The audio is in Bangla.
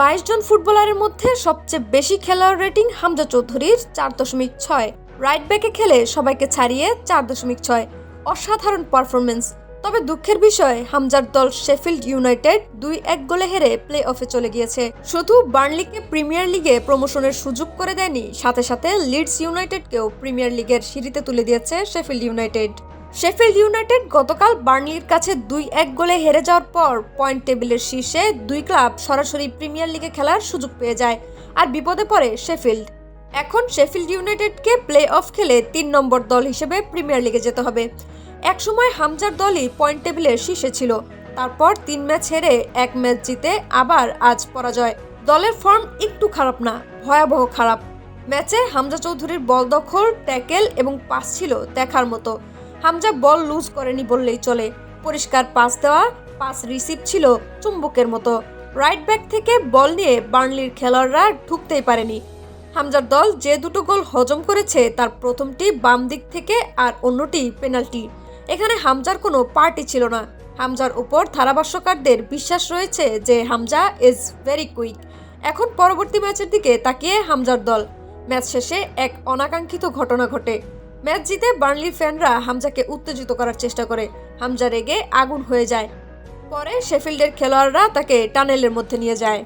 বাইশ জন ফুটবলারের মধ্যে সবচেয়ে বেশি খেলোয়াড় রেটিং হামজা চৌধুরীর চার দশমিক ছয়। রাইট ব্যাকে খেলে সবাইকে ছাড়িয়ে চার দশমিক ছয়। অসাধারণ পারফরমেন্স তবে দুঃখের বিষয়, হামজার দল শেফিল্ড ইউনাইটেড দুই এক গোলে হেরে প্লে অফে চলে গিয়েছে। শুধু বার্নলিকে প্রিমিয়ার লিগে প্রমোশনের সুযোগ করে দেয়নি, সাথে সাথে লিডস ইউনাইটেডকেও প্রিমিয়ার লিগের সিঁড়িতে তুলে দিয়েছে শেফিল্ড ইউনাইটেড। শেফিল্ড ইউনাইটেড গতকাল বার্নলির কাছে দুই এক গোলে হেরে যাওয়ার পর পয়েন্ট টেবিলের শীর্ষে দুই ক্লাব সরাসরি প্রিমিয়ার লিগে খেলার সুযোগ পেয়ে যায় আর বিপদে পড়ে শেফিল্ড। এখন শেফিল্ড ইউনাইটেডকে প্লে অফ খেলে তিন নম্বর দল হিসেবে প্রিমিয়ার লিগে যেতে হবে। একসময় হামজার দলই পয়েন্ট টেবিলের শীর্ষে ছিল। তারপর তিন ম্যাচ হেরে এক ম্যাচ জিতে আবার আজ পরাজয়। দলের ফর্ম একটু খারাপ না, ভয়াবহ খারাপ। ম্যাচে হামজা চৌধুরীর বল দখল, ট্যাকেল এবং পাস ছিল দেখার মতো। হামজা বল লুজ করেনি বললেই চলে। পরিষ্কার পাস দেওয়া, পাস রিসিভ ছিল চুম্বকের মতো। রাইট ব্যাক থেকে বল নিয়ে বার্নলির খেলোয়াড়রা ঢুকতেই পারেনি। হামজার দল যে দুটো গোল হজম করেছে, তার প্রথমটি বাম দিক থেকে আর অন্যটি পেনাল্টি। এখানে হামজার কোনো পার্টি ছিল না। হামজার উপর ধারাভাষ্যকারদের বিশ্বাস রয়েছে যে হামজা ইজ ভেরি কুইক এখন পরবর্তী ম্যাচের দিকে তাকিয়ে হামজার দল। ম্যাচ শেষে এক অনাকাঙ্ক্ষিত ঘটনা ঘটে। ম্যাচ জিতে বার্নলি ফ্যানরা হামজাকে উত্তেজিত করার চেষ্টা করে। হামজা রেগে আগুন হয়ে যায়। পরে শেফিল্ডের খেলোয়াড়রা তাকে টানেলের মধ্যে নিয়ে যায়।